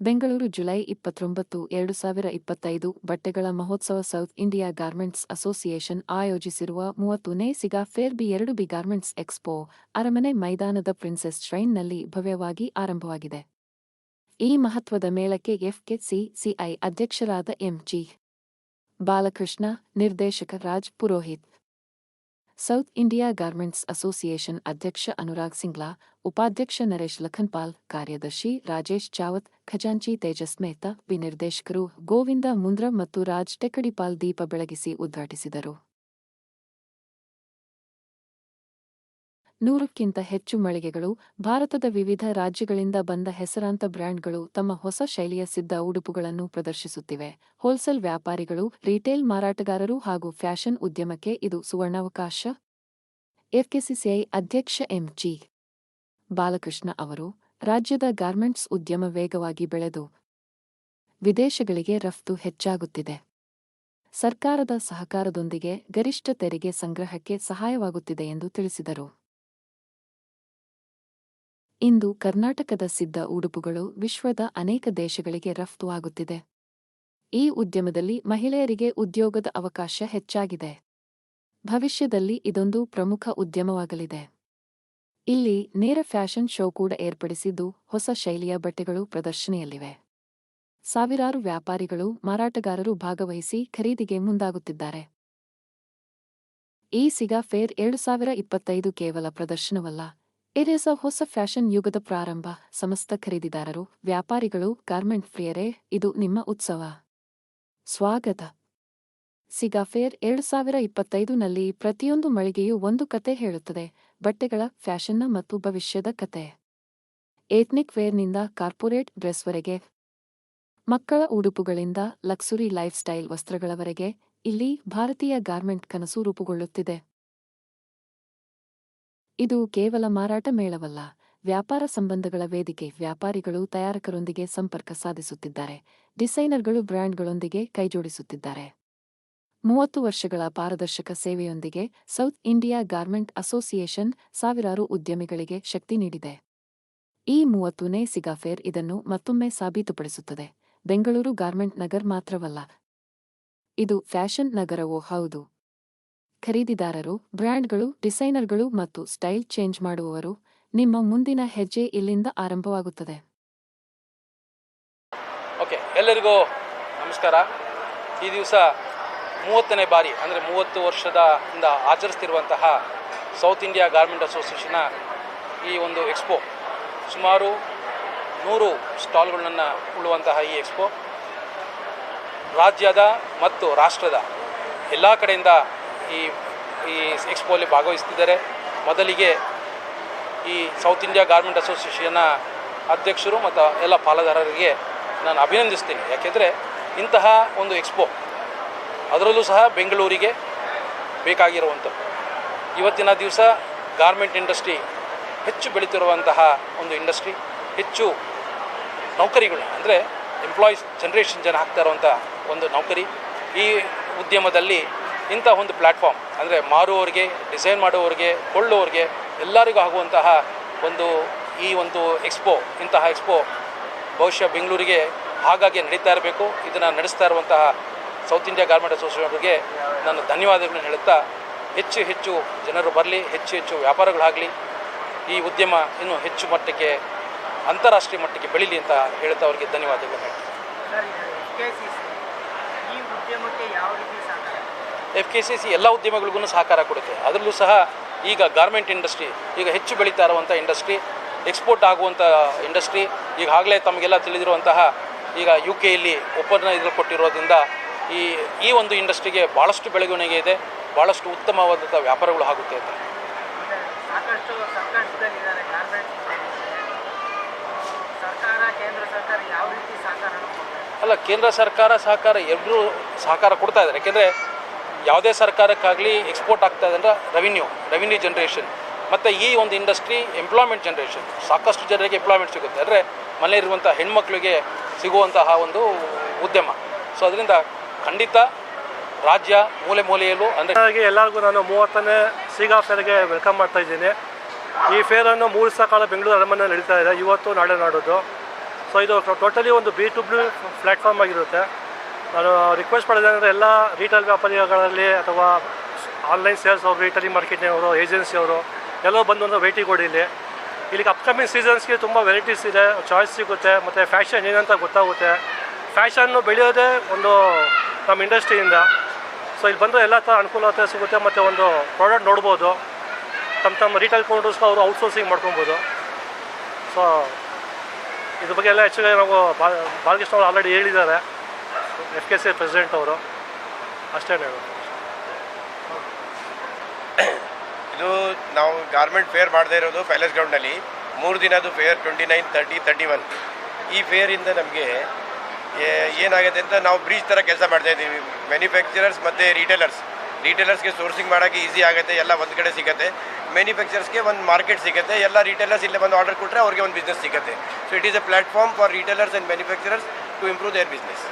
Bengaluru July ಇಪ್ಪತ್ತೊಂಬತ್ತು, ಎರಡು ಸಾವಿರ ಇಪ್ಪತ್ತೈದು ಬಟ್ಟೆಗಳ ಮಹೋತ್ಸವ ಸೌತ್ ಇಂಡಿಯಾ ಗಾರ್ಮೆಂಟ್ಸ್ ಅಸೋಸಿಯೇಷನ್ ಆಯೋಜಿಸಿರುವ ಮೂವತ್ತನೇ ಸಿಗಾ ಫೇರ್ ಬಿ ಎರಡು ಬಿ ಗಾರ್ಮೆಂಟ್ಸ್ ಎಕ್ಸ್ಪೋ ಅರಮನೆ ಮೈದಾನದ ಪ್ರಿನ್ಸೆಸ್ ಶ್ರೈನ್ನಲ್ಲಿ ಭವ್ಯವಾಗಿ ಆರಂಭವಾಗಿದೆ. ಈ ಮಹತ್ವದ ಮೇಳಕ್ಕೆ ಎಫ್ಕೆಸಿ ಸಿಐ ಅಧ್ಯಕ್ಷರಾದ ಎಂಜಿ ಬಾಲಕೃಷ್ಣ, ನಿರ್ದೇಶಕ Raj Purohit South India garments association ಅಧ್ಯಕ್ಷ ಅನುರಾಗ್ ಸಿಂಗ್ಲಾ, ಉಪಾಧ್ಯಕ್ಷ ನರೇಶ್ ಲಖನ್ಪಾಲ್, ಕಾರ್ಯದರ್ಶಿ ರಾಜೇಶ್ ಚಾವತ್, ಖಜಾಂಚಿ ತೇಜಸ್ ಮೆಹ್ತಾ ಬಿ ನಿರ್ದೇಶಕರು ಗೋವಿಂದ ಮುಂದ್ರ ಮತ್ತು ರಾಜ್ ಟೆಕಡಿಪಾಲ್ ದೀಪ ಬೆಳಗಿಸಿ ಉದ್ಘಾಟಿಸಿದರು. ನೂರಕ್ಕಿಂತ ಹೆಚ್ಚು ಮಳಿಗೆಗಳು ಭಾರತದ ವಿವಿಧ ರಾಜ್ಯಗಳಿಂದ ಬಂದ ಹೆಸರಾಂತ ಬ್ರ್ಯಾಂಡ್ಗಳು ತಮ್ಮ ಹೊಸ ಶೈಲಿಯ ಸಿದ್ಧ ಉಡುಪುಗಳನ್ನು ಪ್ರದರ್ಶಿಸುತ್ತಿವೆ. ಹೋಲ್ಸೇಲ್ ವ್ಯಾಪಾರಿಗಳು, ರಿಟೇಲ್ ಮಾರಾಟಗಾರರು ಹಾಗೂ ಫ್ಯಾಷನ್ ಉದ್ಯಮಕ್ಕೆ ಇದು ಸುವರ್ಣಾವಕಾಶ. ಎಫ್ಕೆಸಿಸಿಐ ಅಧ್ಯಕ್ಷ ಎಂಜಿ ಬಾಲಕೃಷ್ಣ ಅವರು, ರಾಜ್ಯದ ಗಾರ್ಮೆಂಟ್ಸ್ ಉದ್ಯಮ ವೇಗವಾಗಿ ಬೆಳೆದು ವಿದೇಶಗಳಿಗೆ ರಫ್ತು ಹೆಚ್ಚಾಗುತ್ತಿದೆ. ಸರ್ಕಾರದ ಸಹಕಾರದೊಂದಿಗೆ ಗರಿಷ್ಠ ತೆರಿಗೆ ಸಂಗ್ರಹಕ್ಕೆ ಸಹಾಯವಾಗುತ್ತಿದೆ ಎಂದು ತಿಳಿಸಿದರು. ಇಂದು ಕರ್ನಾಟಕದ ಸಿದ್ಧ ಉಡುಪುಗಳು ವಿಶ್ವದ ಅನೇಕ ದೇಶಗಳಿಗೆ ರಫ್ತು ಆಗುತ್ತಿದೆ. ಈ ಉದ್ಯಮದಲ್ಲಿ ಮಹಿಳೆಯರಿಗೆ ಉದ್ಯೋಗದ ಅವಕಾಶ ಹೆಚ್ಚಾಗಿದೆ. ಭವಿಷ್ಯದಲ್ಲಿ ಇದೊಂದು ಪ್ರಮುಖ ಉದ್ಯಮವಾಗಲಿದೆ. ಇಲ್ಲಿ ನೇರ ಫ್ಯಾಷನ್ ಶೋ ಕೂಡ ಏರ್ಪಡಿಸಿದ್ದು ಹೊಸ ಶೈಲಿಯ ಬಟ್ಟೆಗಳು ಪ್ರದರ್ಶನೆಯಲ್ಲಿವೆ. ಸಾವಿರಾರು ವ್ಯಾಪಾರಿಗಳು, ಮಾರಾಟಗಾರರು ಭಾಗವಹಿಸಿ ಖರೀದಿಗೆ ಮುಂದಾಗುತ್ತಿದ್ದಾರೆ. ಈ ಸಿಗಾ ಫೇರ್ ಎರಡು ಸಾವಿರ ಇಪ್ಪತ್ತೈದು ಕೇವಲ ಪ್ರದರ್ಶನವಲ್ಲ ಇಟ್ ಅ ಹೊಸ ಫ್ಯಾಷನ್ ಯುಗದ ಪ್ರಾರಂಭ. ಸಮಸ್ತ ಖರೀದಿದಾರರು, ವ್ಯಾಪಾರಿಗಳು, ಗಾರ್ಮೆಂಟ್ ಫ್ರಿಯರೇ ಇದು ನಿಮ್ಮ ಉತ್ಸವ. ಸ್ವಾಗತ. ಸಿಗಾಫೇರ್ ಎರಡು ಸಾವಿರ ಇಪ್ಪತ್ತೈದುನಲ್ಲಿ ಪ್ರತಿಯೊಂದು ಮಳಿಗೆಯೂ ಒಂದು ಕತೆ ಹೇಳುತ್ತದೆ. ಬಟ್ಟೆಗಳ, ಫ್ಯಾಷನ್ನ ಮತ್ತು ಭವಿಷ್ಯದ ಕತೆ. ಏತ್ನಿಕ್ ವೇರ್ನಿಂದ ಕಾರ್ಪೊರೇಟ್ ಡ್ರೆಸ್ವರೆಗೆ. ಮಕ್ಕಳ ಉಡುಪುಗಳಿಂದ ಲಕ್ಸುರಿ ಲೈಫ್ ಸ್ಟೈಲ್ ವಸ್ತ್ರಗಳವರೆಗೆ. ಇಲ್ಲಿ ಭಾರತೀಯ ಗಾರ್ಮೆಂಟ್ ಕನಸು ರೂಪುಗೊಳ್ಳುತ್ತಿದೆ. ಇದು ಕೇವಲ ಮಾರಾಟ ಮೇಳವಲ್ಲ, ವ್ಯಾಪಾರ ಸಂಬಂಧಗಳ ವೇದಿಕೆ, ವ್ಯಾಪಾರಿಗಳು, ತಯಾರಕರೊಂದಿಗೆ ಸಂಪರ್ಕ ಸಾಧಿಸುತ್ತಿದ್ದಾರೆ, ಡಿಸೈನರ್ಗಳು ಬ್ರ್ಯಾಂಡ್ಗಳೊಂದಿಗೆ ಕೈಜೋಡಿಸುತ್ತಿದ್ದಾರೆ. ಮೂವತ್ತು ವರ್ಷಗಳ ಪಾರದರ್ಶಕ ಸೇವೆಯೊಂದಿಗೆ ಸೌತ್ ಇಂಡಿಯಾ ಗಾರ್ಮೆಂಟ್ ಅಸೋಸಿಯೇಷನ್ ಸಾವಿರಾರು ಉದ್ಯಮಿಗಳಿಗೆ ಶಕ್ತಿ ನೀಡಿದೆ. ಈ ಮೂವತ್ತನೇ ಸಿಗಾಫೇರ್ ಇದನ್ನು ಮತ್ತೊಮ್ಮೆ ಸಾಬೀತುಪಡಿಸುತ್ತದೆ. ಬೆಂಗಳೂರು ಗಾರ್ಮೆಂಟ್ ನಗರ್ ಮಾತ್ರವಲ್ಲ, ಇದು ಫ್ಯಾಷನ್ ನಗರವೋ ಹೌದು. ಖರೀದಿದಾರರು, ಬ್ರ್ಯಾಂಡ್ಗಳು, ಡಿಸೈನರ್ಗಳು ಮತ್ತು ಸ್ಟೈಲ್ ಚೇಂಜ್ ಮಾಡುವವರು ನಿಮ್ಮ ಮುಂದಿನ ಹೆಜ್ಜೆ ಇಲ್ಲಿಂದ ಆರಂಭವಾಗುತ್ತದೆ. ಓಕೆ, ಎಲ್ಲರಿಗೂ ನಮಸ್ಕಾರ. ಈ ದಿವಸ ಮೂವತ್ತನೇ ಬಾರಿ, ಅಂದರೆ ಮೂವತ್ತು ವರ್ಷದ ಇಂದ ಆಚರಿಸ್ತಿರುವಂತಹ ಸೌತ್ ಇಂಡಿಯಾ ಗಾರ್ಮೆಂಟ್ ಅಸೋಸಿಯೇಷನ್ನ ಈ ಒಂದು ಎಕ್ಸ್ಪೋ ಸುಮಾರು ನೂರು ಸ್ಟಾಲ್ಗಳನ್ನು ಉಳ್ಳುವಂತಹ ಈ ಎಕ್ಸ್ಪೋ ರಾಜ್ಯದ ಮತ್ತು ರಾಷ್ಟ್ರದ ಎಲ್ಲ ಕಡೆಯಿಂದ ಈ ಈ ಎಕ್ಸ್ಪೋಲಿ ಭಾಗವಹಿಸ್ತಿದ್ದಾರೆ. ಮೊದಲಿಗೆ ಈ ಸೌತ್ ಇಂಡಿಯಾ ಗಾರ್ಮೆಂಟ್ ಅಸೋಸಿಯೇಷನ್ನ ಅಧ್ಯಕ್ಷರು ಮತ್ತು ಎಲ್ಲ ಪಾಲುದಾರರಿಗೆ ನಾನು ಅಭಿನಂದಿಸ್ತೀನಿ. ಯಾಕೆಂದರೆ ಇಂತಹ ಒಂದು ಎಕ್ಸ್ಪೋ ಅದರಲ್ಲೂ ಸಹ ಬೆಂಗಳೂರಿಗೆ ಬೇಕಾಗಿರುವಂಥದ್ದು. ಇವತ್ತಿನ ದಿವಸ ಗಾರ್ಮೆಂಟ್ ಇಂಡಸ್ಟ್ರಿ ಹೆಚ್ಚು ಬೆಳೀತಿರುವಂತಹ ಒಂದು ಇಂಡಸ್ಟ್ರಿ ಹೆಚ್ಚು ನೌಕರಿಗಳು, ಅಂದರೆ ಎಂಪ್ಲಾಯೀಸ್ ಜನ್ರೇಷನ್ ಜನ ಹಾಕ್ತಾ ಇರುವಂಥ ಒಂದು ನೌಕರಿ ಈ ಉದ್ಯಮದಲ್ಲಿ ಇಂಥ ಒಂದು ಪ್ಲ್ಯಾಟ್ಫಾರ್ಮ್ ಅಂದರೆ ಮಾರುವವರಿಗೆ, ಡಿಸೈನ್ ಮಾಡುವವರಿಗೆ, ಕೊಳ್ಳುವವರಿಗೆ, ಎಲ್ಲರಿಗೂ ಆಗುವಂತಹ ಒಂದು ಈ ಒಂದು ಎಕ್ಸ್ಪೋ, ಇಂತಹ ಎಕ್ಸ್ಪೋ ಬಹುಶಃ ಬೆಂಗಳೂರಿಗೆ ಹಾಗಾಗಿ ನಡೀತಾ ಇರಬೇಕು. ಇದನ್ನು ನಡೆಸ್ತಾ ಇರುವಂತಹ ಸೌತ್ ಇಂಡಿಯಾ ಗಾರ್ಮೆಂಟ್ ಅಸೋಸಿಯೇಷನ್ಗೆ ನಾನು ಧನ್ಯವಾದಗಳನ್ನು ಹೇಳುತ್ತಾ, ಹೆಚ್ಚು ಹೆಚ್ಚು ಜನರು ಬರಲಿ, ಹೆಚ್ಚು ಹೆಚ್ಚು ವ್ಯಾಪಾರಗಳಾಗಲಿ, ಈ ಉದ್ಯಮ ಇನ್ನೂ ಹೆಚ್ಚು ಮಟ್ಟಕ್ಕೆ, ಅಂತಾರಾಷ್ಟ್ರೀಯ ಮಟ್ಟಕ್ಕೆ ಬೆಳೀಲಿ ಅಂತ ಹೇಳ್ತಾ ಅವರಿಗೆ ಧನ್ಯವಾದಗಳು ಹೇಳ್ತೀನಿ ಸರ್ ಎಫ್ಕೆಸಿಸಿ ಈ ಉದ್ಯಮಕ್ಕೆ ಯಾವ ರೀತಿ ಸಹಕಾರ ಎಫ್ ಕೆ ಸಿ ಸಿ ಎಲ್ಲ ಉದ್ಯಮಗಳಿಗೂ ಸಹಕಾರ ಕೊಡುತ್ತೆ. ಅದರಲ್ಲೂ ಸಹ ಈಗ ಗಾರ್ಮೆಂಟ್ ಇಂಡಸ್ಟ್ರಿ ಈಗ ಹೆಚ್ಚು ಬೆಳೀತಾ ಇರುವಂಥ ಇಂಡಸ್ಟ್ರಿ ಎಕ್ಸ್ಪೋರ್ಟ್ ಆಗುವಂಥ ಇಂಡಸ್ಟ್ರಿ ಈಗಾಗಲೇ ತಮಗೆಲ್ಲ ತಿಳಿದಿರುವಂತಹ ಈಗ ಯು ಕೆಯಲ್ಲಿ ಒಪ್ಪಂದ ಇದು ಕೊಟ್ಟಿರೋದ್ರಿಂದ ಈ ಈ ಒಂದು ಇಂಡಸ್ಟ್ರಿಗೆ ಭಾಳಷ್ಟು ಬೆಳವಣಿಗೆ ಇದೆ ಭಾಳಷ್ಟು ಉತ್ತಮವಾದಂಥ ವ್ಯಾಪಾರಗಳು ಆಗುತ್ತೆ ಅಂತ. ಅಂದರೆ ಸಾಕಷ್ಟು ಸಂಕಷ್ಟದಲ್ಲಿದ್ದಾರೆ ಗಾರ್ಮೆಂಟ್ಸ್ ಸರ್ಕಾರ ಕೇಂದ್ರ ಸರ್ಕಾರ ಯಾವ ರೀತಿ ಸಹಕಾರವನ್ನು ಕೊಡ್ತಾರೆ? ಅಲ್ಲ ಕೇಂದ್ರ ಸರ್ಕಾರ ಸಹಕಾರ ಎಲ್ಲರೂ ಸಹಕಾರ ಕೊಡ್ತಾ ಇದ್ದಾರೆ. ಯಾಕೆಂದರೆ ಯಾವುದೇ ಸರ್ಕಾರಕ್ಕಾಗಲಿ ಎಕ್ಸ್ಪೋರ್ಟ್ ಆಗ್ತಾ ಇದೆ ಅಂದರೆ ರೆವಿನ್ಯೂ ರೆವಿನ್ಯೂ ಜನ್ರೇಷನ್ ಮತ್ತು ಈ ಒಂದು ಇಂಡಸ್ಟ್ರಿ ಎಂಪ್ಲಾಯ್ಮೆಂಟ್ ಜನ್ರೇಷನ್ ಸಾಕಷ್ಟು ಜನರಿಗೆ ಎಂಪ್ಲಾಯ್ಮೆಂಟ್ ಸಿಗುತ್ತೆ. ಅಂದರೆ ಮನೆಯಲ್ಲಿರುವಂಥ ಹೆಣ್ಮಕ್ಳಿಗೆ ಸಿಗುವಂತಹ ಒಂದು ಉದ್ಯಮ. ಸೊ ಅದರಿಂದ ಖಂಡಿತ ರಾಜ್ಯ ಮೂಲೆ ಮೂಲೆಯಲ್ಲೂ ಅಂದರೆ ಎಲ್ಲರಿಗೂ ನಾನು ಮೂವತ್ತನೇ ಸೀಗಾ ಫೇರ್ಗೆ ವೆಲ್ಕಮ್ ಮಾಡ್ತಾ ಇದ್ದೀನಿ. ಈ ಫೇರನ್ನು ಮೂರು ಸಹ ಕಾಲ ಬೆಂಗಳೂರು ಅರಮನೆ ನಡೀತಾ ಇದೆ. ಇವತ್ತು ನಾಳೆ ನಾಡೋದು. ಸೊ ಇದು ಟೋಟಲಿ ಒಂದು ಬಿ ಟು ಬ್ಲೂ ಪ್ಲ್ಯಾಟ್ಫಾರ್ಮ್ ಆಗಿರುತ್ತೆ. ನಾನು ರಿಕ್ವೆಸ್ಟ್ ಮಾಡಿದೆ ಎಲ್ಲ ರೀಟೇಲ್ ವ್ಯಾಪಾರಿಗಳಲ್ಲಿ ಅಥವಾ ಆನ್ಲೈನ್ ಸೇಲ್ಸ್ ಅವರು ರಿಟೇಲಿಂಗ್ ಮಾರ್ಕೆಟ್ನವರು ಏಜೆನ್ಸಿಯವರು ಎಲ್ಲೋ ಬಂದು ಒಂದು ಭೇಟಿ ಕೊಡಿ ಇಲ್ಲಿ. ಇಲ್ಲಿಗೆ ಅಪ್ಕಮಿಂಗ್ ಸೀಸನ್ಸ್ಗೆ ತುಂಬ ವೆರೈಟೀಸ್ ಇದೆ ಚಾಯ್ಸ್ ಸಿಗುತ್ತೆ, ಮತ್ತು ಫ್ಯಾಷನ್ ಏನಂತ ಗೊತ್ತಾಗುತ್ತೆ. ಫ್ಯಾಷನ್ನು ಬೆಳೆಯೋದೇ ಒಂದು ನಮ್ಮ ಇಂಡಸ್ಟ್ರಿಯಿಂದ ಸೊ ಇಲ್ಲಿ ಬಂದರೆ ಎಲ್ಲ ಥರ ಅನುಕೂಲತೆ ಸಿಗುತ್ತೆ, ಮತ್ತು ಒಂದು ಪ್ರಾಡಕ್ಟ್ ನೋಡ್ಬೋದು. ತಮ್ಮ ತಮ್ಮ ರೀಟೇಲ್ ಕೌಂಟರ್ಸ್ನ ಅವರು ಔಟ್ಸೋರ್ಸಿಂಗ್ ಮಾಡ್ಕೊಬೋದು. ಸೊ ಇದ್ರ ಬಗ್ಗೆ ಎಲ್ಲ ಹೆಚ್ಚಿಗೆ ನಾವು ಬಾ, ಬಾಲಕೃಷ್ಣ ಅವರು ಆಲ್ರೆಡಿ ಹೇಳಿದ್ದಾರೆ. ಎಫ್ ಕೆ ಸಿ ಪ್ರೆಸಿಡೆಂಟ್ ಅವರು? ಅಷ್ಟೇ ಇದು ನಾವು ಗಾರ್ಮೆಂಟ್ ಫೇರ್ ಮಾಡದೇ ಇರೋದು ಪ್ಯಾಲೇಸ್ ಗ್ರೌಂಡಲ್ಲಿ ಮೂರು ದಿನದ್ದು fair twenty nine thirty thirty one ಈ ಫೇರಿಂದ ನಮಗೆ ಏನಾಗುತ್ತೆ ಅಂತ ನಾವು ಬ್ರಿಜ್ ಥರ ಕೆಲಸ ಮಾಡ್ತಾ ಇದ್ದೀವಿ. ಮ್ಯಾನುಫ್ಯಾಕ್ಚರರ್ಸ್ ಮತ್ತು ರಿಟೇಲರ್ಸ್ ರೀಟೇಲರ್ಸ್ಗೆ ಸೋರ್ಸಿಂಗ್ ಮಾಡೋಕ್ಕೆ ಈಸಿ ಆಗುತ್ತೆ, ಎಲ್ಲ ಒಂದು ಕಡೆ ಸಿಗುತ್ತೆ. ಮ್ಯಾನುಫ್ಯಾಕ್ಚರ್ಸ್ಗೆ ಒಂದು ಮಾರ್ಕೆಟ್ ಸಿಗುತ್ತೆ, ಎಲ್ಲ ರಿಟೇಲರ್ಸ್ ಇಲ್ಲೇ ಬಂದು ಆರ್ಡರ್ ಕೊಟ್ಟರೆ ಅವ್ರಿಗೆ ಒಂದು ಬಿಸ್ನೆಸ್ ಸಿಗುತ್ತೆ. So it is a platform for retailers and manufacturers to improve their business